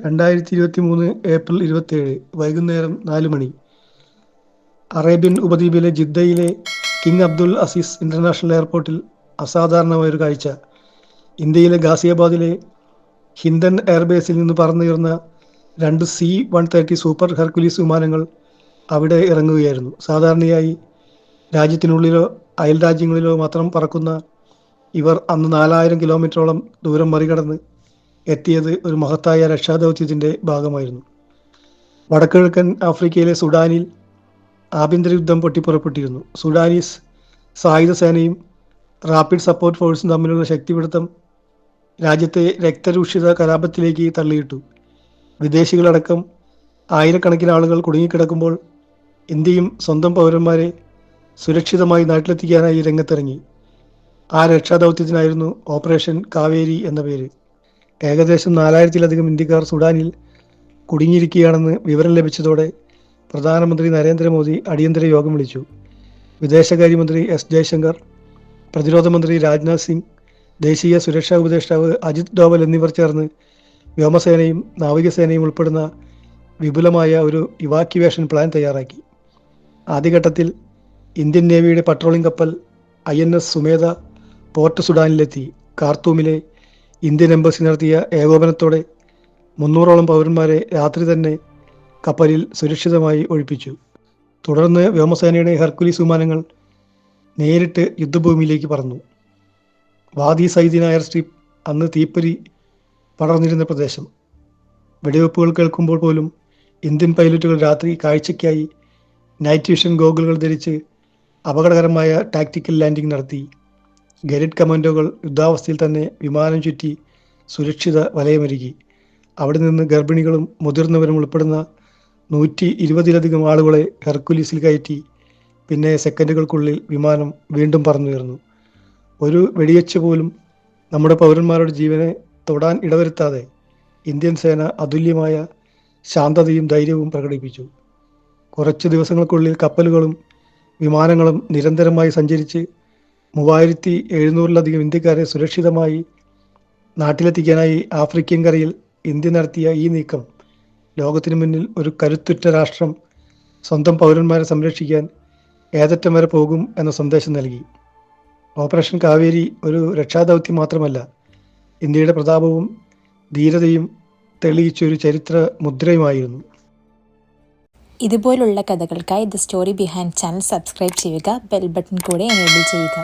രണ്ടായിരത്തി ഇരുപത്തി മൂന്ന് ഏപ്രിൽ ഇരുപത്തേഴ് വൈകുന്നേരം നാല് മണി. അറേബ്യൻ ഉപദ്വീപിലെ ജിദ്ദയിലെ കിങ് അബ്ദുൽ അസീസ് ഇന്റർനാഷണൽ എയർപോർട്ടിൽ അസാധാരണമായൊരു കാഴ്ച. ഇന്ത്യയിലെ ഗാസിയാബാദിലെ ഹിന്ദൻ എയർബേസിൽ നിന്ന് പറന്നുയർന്ന രണ്ട് C one thirty super Hercules വിമാനങ്ങൾ അവിടെ ഇറങ്ങുകയായിരുന്നു. സാധാരണയായി രാജ്യത്തിനുള്ളിലോ അയൽ രാജ്യങ്ങളിലോ മാത്രം പറക്കുന്ന ഇവർ അന്ന് നാലായിരം കിലോമീറ്ററോളം ദൂരം മറികടന്ന് എത്തിയത് ഒരു മഹത്തായ രക്ഷാദൗത്യത്തിന്റെ ഭാഗമായിരുന്നു. വടക്കിഴക്കൻ ആഫ്രിക്കയിലെ സുഡാനിൽ ആഭ്യന്തര യുദ്ധം പൊട്ടിപ്പുറപ്പെട്ടിരുന്നു. സുഡാനീസ് സായുധ സേനയും റാപ്പിഡ് സപ്പോർട്ട് ഫോഴ്സും തമ്മിലുള്ള ശക്തിപിടുത്തം രാജ്യത്തെ രക്തരൂക്ഷിത കലാപത്തിലേക്ക് തള്ളിയിട്ടു. വിദേശികളടക്കം ആയിരക്കണക്കിന് ആളുകൾ കുടുങ്ങിക്കിടക്കുമ്പോൾ ഇന്ത്യയും സ്വന്തം പൗരന്മാരെ സുരക്ഷിതമായി നാട്ടിലെത്തിക്കാനായി രംഗത്തിറങ്ങി. ആ രക്ഷാദൗത്യത്തിനായിരുന്നു ഓപ്പറേഷൻ കാവേരി എന്ന പേര്. ഏകദേശം നാലായിരത്തിലധികം ഇന്ത്യക്കാർ സുഡാനിൽ കുടുങ്ങിയിരിക്കുകയാണെന്ന് വിവരം ലഭിച്ചതോടെ പ്രധാനമന്ത്രി നരേന്ദ്രമോദി അടിയന്തര യോഗം വിളിച്ചു. വിദേശകാര്യമന്ത്രി എസ് ജയശങ്കർ പ്രതിരോധ മന്ത്രി രാജ്നാഥ് സിംഗ് ദേശീയ സുരക്ഷാ ഉപദേഷ്ടാവ് അജിത് ഡോവൽ എന്നിവർ ചേർന്ന് വ്യോമസേനയും നാവികസേനയും ഉൾപ്പെടുന്ന വിപുലമായ ഒരു ഇവാക്യുവേഷൻ പ്ലാൻ തയ്യാറാക്കി. ആദ്യഘട്ടത്തിൽ ഇന്ത്യൻ നേവിയുടെ പട്രോളിംഗ് കപ്പൽ I N S Sumedha port സുഡാനിലെത്തി. കാർത്തൂമിലെ ഇന്ത്യൻ എംബസി നടത്തിയ ഏകോപനത്തോടെ മുന്നൂറോളം പൗരന്മാരെ രാത്രി തന്നെ കപ്പലിൽ സുരക്ഷിതമായി ഒഴിപ്പിച്ചു. തുടർന്ന് വ്യോമസേനയുടെ ഹെർക്കുലീസ് വിമാനങ്ങൾ നേരിട്ട് യുദ്ധഭൂമിയിലേക്ക് പറന്നു. വാദി സൈദിന എയർ സ്ട്രിപ്പ് അന്ന് തീപ്പൊരി പടർന്നിരുന്ന പ്രദേശം. വെടിവെപ്പുകൾ കേൾക്കുമ്പോൾ പോലും ഇന്ത്യൻ പൈലറ്റുകൾ രാത്രി കാഴ്ചയ്ക്കായി നൈറ്റ് വിഷൻ ഗോഗിളുകൾ ധരിച്ച് അപകടകരമായ ടാക്ടിക്കൽ ലാൻഡിംഗ് നടത്തി. ഗരിഡ് കമാൻഡോകൾ യുദ്ധാവസ്ഥയിൽ തന്നെ വിമാനം ചുറ്റി സുരക്ഷിത വലയമൊരുക്കി അവിടെ നിന്ന് ഗർഭിണികളും മുതിർന്നവരും ഉൾപ്പെടുന്ന നൂറ്റി ഇരുപതിലധികം ആളുകളെ ഹെർക്കുലീസിൽ കയറ്റി പിന്നെ സെക്കൻഡുകൾക്കുള്ളിൽ വിമാനം വീണ്ടും പറന്നുയർന്നു. ഒരു വെടിയച്ച് പോലും നമ്മുടെ പൗരന്മാരുടെ ജീവനെ തൊടാൻ ഇടവരുത്താതെ ഇന്ത്യൻ സേന അതുല്യമായ ശാന്തതയും ധൈര്യവും പ്രകടിപ്പിച്ചു. കുറച്ച് ദിവസങ്ങൾക്കുള്ളിൽ കപ്പലുകളും വിമാനങ്ങളും നിരന്തരമായി സഞ്ചരിച്ച് മൂവായിരത്തി എഴുന്നൂറിലധികം ഇന്ത്യക്കാരെ സുരക്ഷിതമായി നാട്ടിലെത്തിക്കാനായി ആഫ്രിക്കൻ കരയിൽ ഇന്ത്യ നടത്തിയ ഈ നീക്കം ലോകത്തിനു മുന്നിൽ ഒരു കരുത്തുറ്റ രാഷ്ട്രം സ്വന്തം പൗരന്മാരെ സംരക്ഷിക്കാൻ ഏതറ്റം വരെ പോകും എന്ന സന്ദേശം നൽകി. ഓപ്പറേഷൻ കാവേരി ഒരു രക്ഷാദൗത്യം മാത്രമല്ല ഇന്ത്യയുടെ പ്രതാപവും ധീരതയും തെളിയിച്ച ഒരു ചരിത്ര മുദ്രയുമായിരുന്നു. ഇതുപോലുള്ള കഥകൾക്കായി the story behind channel subscribe ചെയ്യുക ബെൽ ബട്ടൺ കൂടെ എനേബിൾ ചെയ്യുക.